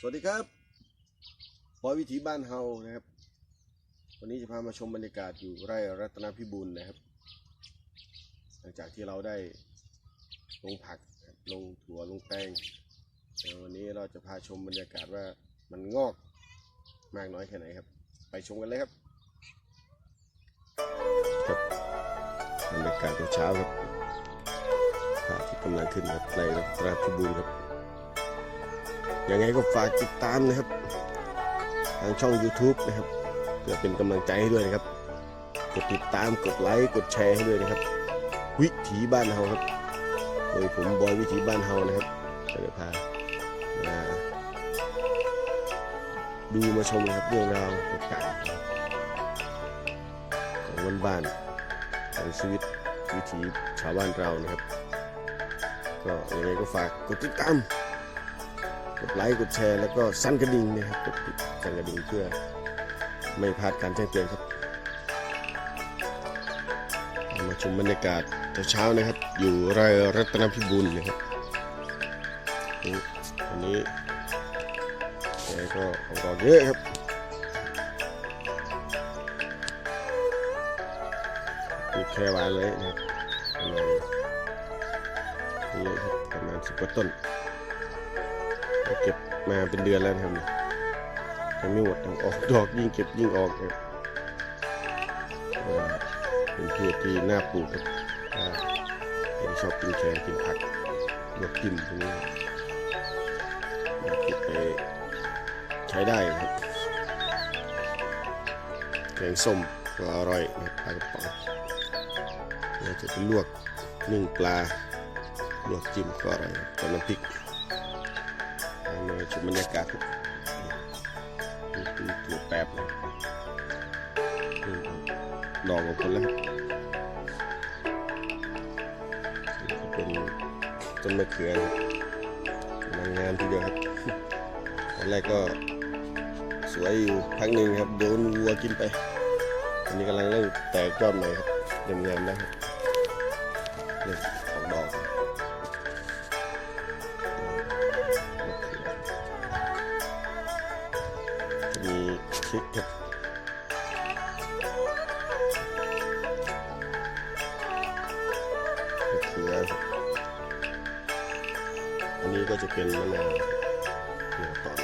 สวัสดีครับปอยวิถีบ้านเฮานะครับ วันนี้จะพามาชมบรรยากาศอยู่ไร่รัตนพิบูลนะครับ หลังจากที่เราได้ลงผักลงถั่วลงแป้งแต่วันนี้เราจะพาชมบรรยากาศว่ามันงอกมากน้อยแค่ไหนครับ ไปชมกันเลยครับครับบรรยากาศตอนเช้าครับพระอาทิตย์กำลังขึ้นครับไร่รัตนพิบูลครับ ยังไงก็ฝากติดตามนะครับ ทางช่อง YouTube นะครับ เพื่อเป็นกำลังใจให้ด้วยนะครับ กดติดตามกดไลค์กดแชร์ให้ด้วยนะครับ วิถีบ้านเฮาครับโดยผมบอยวิถีบ้านเฮานะครับจะได้พามาดูมาชมนะครับเรื่องราวต่างๆของวันบ้านของชีวิตวิถีชาวบ้านเรานะครับ ก็ยังไงก็ฝากกดติดตาม กดไลค์กดแชร์แล้วก็สั่นกระดิ่งนะครับกดติดสั่นกระดิ่งเพื่อไม่พลาดการแจ้งเตือนครับ มาชมบรรยากาศเช้านะครับ อยู่ไร่รัตนพิบูลนะครับนี่วันนี้แกก็ออกดอกเยอะครับปลูแค่วานเลยนะครับประมาณเยอะครับประมาณสิบกว่าต้น เก็บมาเป็นเดือนแล้วนะครับยังไม่หมดออกดอกยิ่งเก็บยิ่งออกครับว่าเป็นพืชที่น่าปลูกครับถ้าใครที่ชอบกินแครกินผักลวกกินตรงนี้เก็บไปใช้ได้ครับแกงส้มก็อร่อยนะปลากระป๋องเราจะไปลวกนึ่งปลาลวกจิ้มก็อร่อยครับกับน้ำพริก ชมบรรยากาศแบนี่คือตัวแป๊บนะดอกออกผลแล้วครับนี่ก็เป็นต้นมะเขือนะครับงงามทีเดียวครับ ตอนแรกก็สวยอยู่พักหนึ่งครับ โดนวัวกินไป อันนี้กำลังเริ่มแตกยอดใหม่ครับเริ่มงามแล้วครับ เป็นมะนาวเนื้อตอน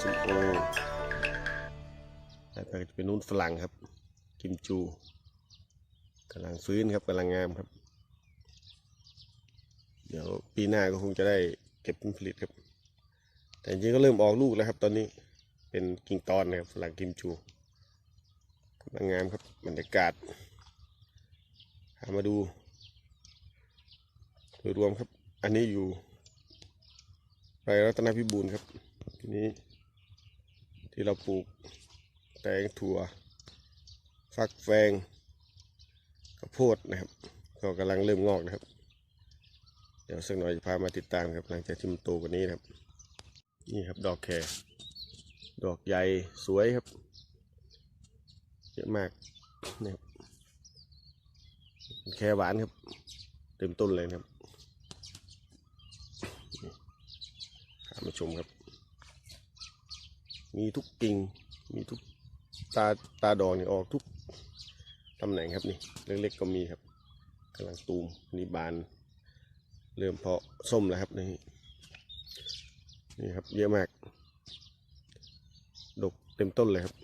ส้มโอแล้วก็จะเป็นนุ่นฝรั่งครับ กิมจูกำลังฟื้นครับกำลังงามครับ เดี๋ยวปีหน้าก็คงจะได้เก็บผลผลิตครับ แต่จริงก็เริ่มออกลูกแล้วครับ ตอนนี้เป็นกิ่งตอนนะครับฝรั่งกิมจูกำลังงามครับบรรยากาศหามาดูโดยรวมครับ อันนี้อยู่ไรรัตนพิบูลครับ ทีนี้ที่เราปลูกแตงถั่ว ฟักแฟงข้าวโพดนะครับก็กำลังเริ่มงอกนะครับ เดี๋ยวสักหน่อยจะพามาติดตามครับ หลังจากที่มันโตกว่านี้นะครับ นี่ครับดอกแครดอกใหญ่สวยครับ เยอะมากนี่ครับแครหวานครับ เต็มต้นเลยนะครับนี่พามาชมครับ มีทุกกิ่งมีทุกตาตาดอกนี่ออกทุกตำแหน่งครับนี่เล็กๆก็มีครับกำลังตูมนี่บาน เริ่มเพาะส้มแล้วครับนี่นี่ครับเยอะมาก ดกเต็มต้นเลยครับ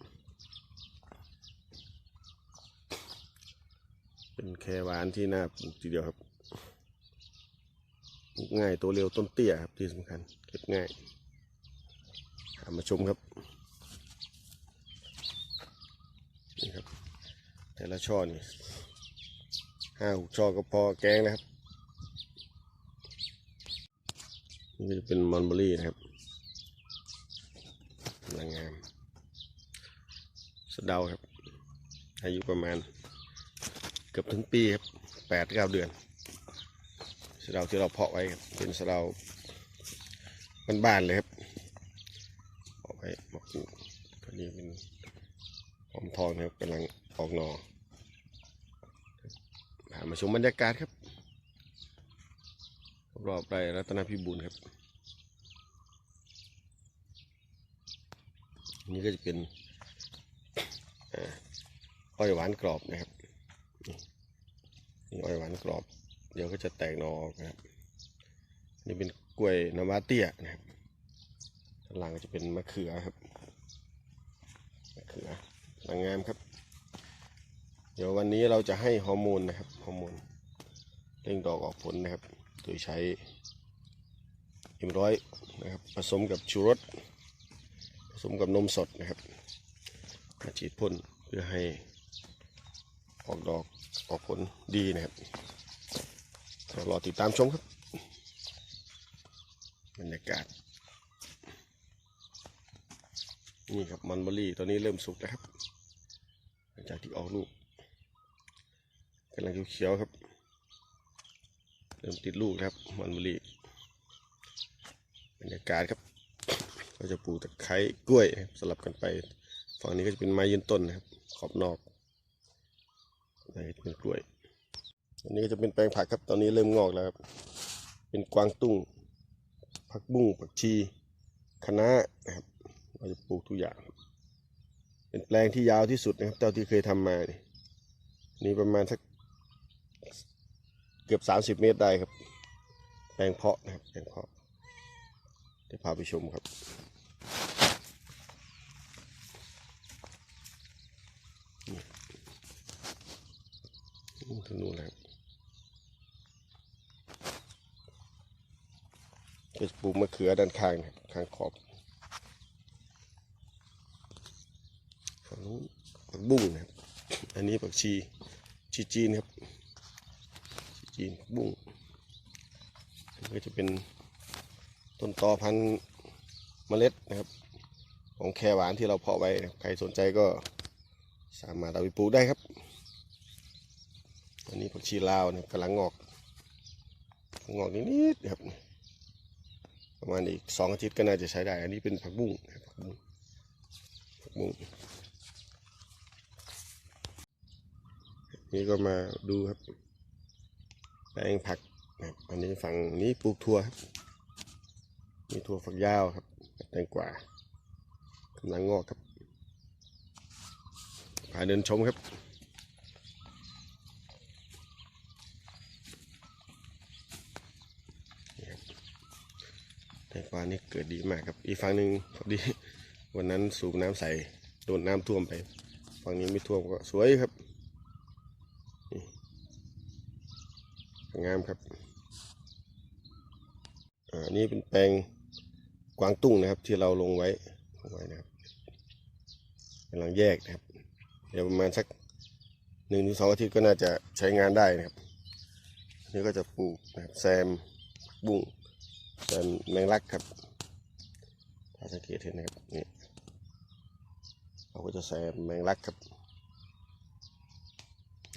เป็นแครหวานที่น่าปลูกทีเดียวครับ ปลูกง่ายตัวเร็วต้นเตี้ยครับที่สำคัญเก็บง่ายามาชมครับนี่ครับ แต่ละช่อนี่ห้าหกช่อก็พอแกงนะครับนี่จะเป็นมอนเบอรี่นะครับกำลังงามสะเดาครับ อายุประมาณเกือบถึงปีครับแปดเก้าเดือน สะเดาที่เราเพาะไว้เป็นสะเดาบ้านๆเลยครับเพาะไว้มาปลูกตัวนี้เป็นหอมทองนะครับกำลังออกหนอพามาชมบรรยากาศครับรอบๆไร่รัตนพิบูลครับนนี้ก็จะเป็นอ้อยหวานกรอบนะครับนี่อ้อยหวานกรอบ เดี๋ยวก็จะแตกหนอออกนะครับ นี่เป็นกล้วยน้ำว้าเตี้ยนะครับข้างหลังก็จะเป็นมะเขือครับมะเขือหลังงามครับ เดี๋ยววันนี้เราจะให้ฮอร์โมนนะครับฮอร์โมนเร่งดอกออกผลนะครับ โดยใช้เอ็มร้อยนะครับผสมกับชูรสผสมกับนมสดนะครับมาฉีดพ่นเพื่อให้ออกดอกออกผลดีนะครับ รอติดตามชมครับบรรยากาศ นี่ครับมันเบอรี่ตอนนี้เริ่มสุกแล้วครับหลังจากที่ออกลูกกำลังเขียวๆครับ เริ่มติดลูกครับ มันมะลิบรรยากาศครับก็จะปลูกตะไคร้กล้วยสลับกันไป ฝั่งนี้ก็จะเป็นไม้ยืนต้นนะครับ ขอบนอกอะไรเป็นกล้วย อันนี้ก็จะเป็นแปลงผักครับ ตอนนี้เริ่มงอกแล้วครับ เป็นกวางตุ้ง ผักบุ้ง ผักชีคะน้านะครับ เราจะปลูกทุกอย่าง เป็นแปลงที่ยาวที่สุดนะครับ เท่าที่เคยทำมา นี่นี่ประมาณสักเกือบสามสิบเมตรได้ครับ แปลงเพาะนะครับ แปลงเพาะเดี๋ยวพาไปชมครับนี่นู่นถึงนู่นแล้ว ก็จะปลูกมะเขือด้านข้างนะข้างขอบฝั่งนู้นผักบุ้งนะครับอันนี้ผักชีชีจีนครับชีจีนผักบุ้งอันนี้ก็จะเป็นต้นตอพันธุ์เมล็ดนะครับ ของแคหวานที่เราเพาะไว้ใครสนใจก็สามารถเอาไปปลูกได้ครับอันนี้ผักชีลาวนะกำลังงอกงอกนิดๆครับ ประมาณอีกสองอาทิตย์ก็น่าจะใช้ได้ อันนี้เป็นผักบุ้งผักบุ้งผักบุ้งนี่ก็มาดูครับแปลงผักอันนี้ฝั่งนี้ปลูกถั่วครับมีถั่วฝักยาวครับแตงกวากำลังงอกครับพาเดินชมครับนี่ครับแต งกวานี่เกิดดีมากครับ อีกฝั่งหนึ่งพอดีวันนั้นสูบน้ำใส่โดนน้ำท่วมไป ฝั่งนี้ไม่ท่วมก็สวยครับงามครับอ่าอันนี้เป็นแปลงกวางตุ้งนะครับ ที่เราลงไว้ลงไว้นะครับกำลังแยกนะครับ เดี๋ยวประมาณสักหนึ่งถึงสองอาทิตย์ก็น่าจะใช้งานได้นะครับนนี่ก็จะปลูกนะครับแซมบุ้ง แซมแมงลักครับ ถ้าสังเกตเห็นนะครับนี่เราก็จะแซมแมงลักครับ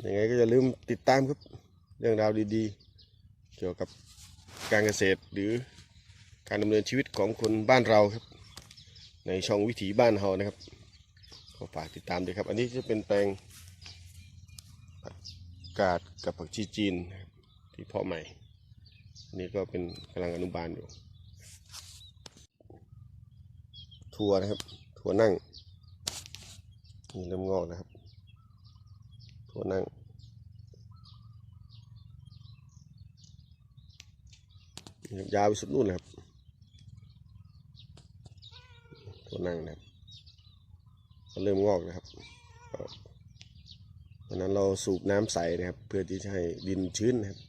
ยังไงก็อย่าลืมติดตามครับ เรื่องราวดีๆ เกี่ยวกับการเกษตรหรือการดำเนินชีวิตของคนบ้านเราครับ ในช่องวิถีบ้านเฮานะครับก็ฝากติดตามด้วยครับ อันนี้จะเป็นแปลงผักกาดกับผักชีจีนที่เพาะใหม่ นนี้ก็เป็นกำลังอนุบาลอยู่ ถั่วนะครับ ถั่วนั่งนี่เริ่มงอกนะครับ ถั่วนั่ง ยาวไปสุดนู่นเลยครับตัวนั่งนะครับเริ่มงอกนะครับวันนั้นเราสูบน้ำใสนะครับ เพื่อที่จะให้ดินชื้นนะครับ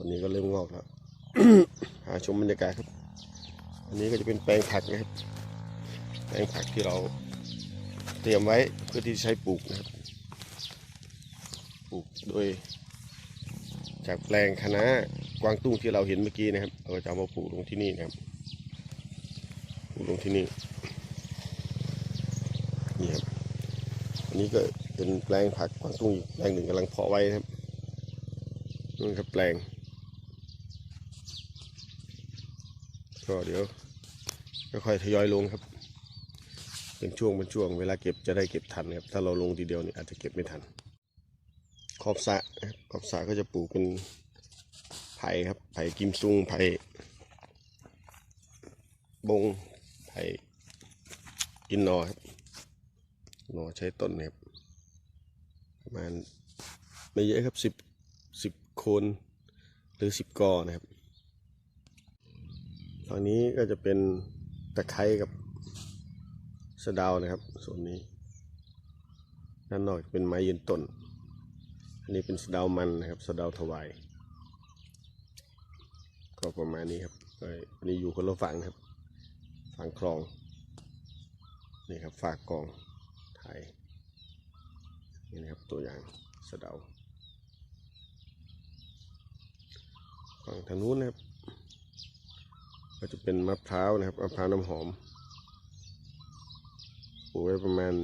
ตอนนี้ก็เริ่มงอกแล้ว หาชมบรรยากาศครับ อันนี้ก็จะเป็นแปลงผักนะครับ แปลงผักที่เราเตรียมไว้เพื่อที่จะใช้ปลูกนะครับ ปลูกโดย จากแปลงคะน้ากวางตุ้งที่เราเห็นเมื่อกี้นะครับ เราก็จะเอามาปลูกลงที่นี่นะครับ ปลูกลงที่นี่ นี่ครับ อันนี้ก็เป็นแปลงผักกวางตุ้งอีกแปลงหนึ่งกำลังเพาะไว้นะครับนู่นครับแปลง ก็เดี๋ยวค่อยๆทยอยลงครับ เป็นช่วงเป็นช่วงเวลาเก็บจะได้เก็บทันครับ ถ้าเราลงทีเดียวนี่อาจจะเก็บไม่ทัน ขอบสะครับขอบสะก็จะปลูกเป็นไผ่ครับ ไผ่กิมซุง ไผ่บง ไผ่อินนอครับหนอใช้ต้นนะครับประมาณไม่เยอะครับสิบสิบโคนหรือสิบกอนะครับ ฝั่งนี้ก็จะเป็นตะไคร้กับสะดาวนะครับส่วนนี้ด้านนอกเป็นไม้ยืนต้น อันนี้เป็นสะดาวมันนะครับสะดาวถวาย ก็ประมาณนี้ครับอันนี้อยู่คนละฝั่งครับ ฝั่งคลอง นี่ครับฝากกองถ่ายนี่นะครับตัวอย่างสะเดาฝั่งทางนู้นนะครับ ก็จะเป็นมะพร้าวนะครับมะพร้าวน้ำหอมปลูกไว้ประมาณ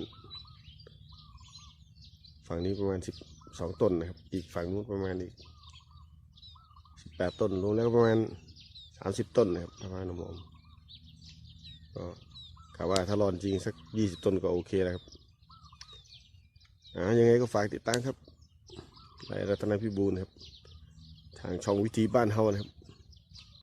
ฝั่งนี้ประมาณสิบสองต้นนะครับ อีกฝั่งนู้นประมาณอีกสิบแปดต้นรวมแล้วประมาณสามสิบต้นนะครับมะพร้าวน้ำหอมก็กะว่าถ้ารอนจริงสักยี่สิบต้นก็โอเคแล้วครับอ่ายังไงก็ฝากติดตามครับไรรัตนพิบูลครับ ทางช่องวิธีบ้านเฮานะครับ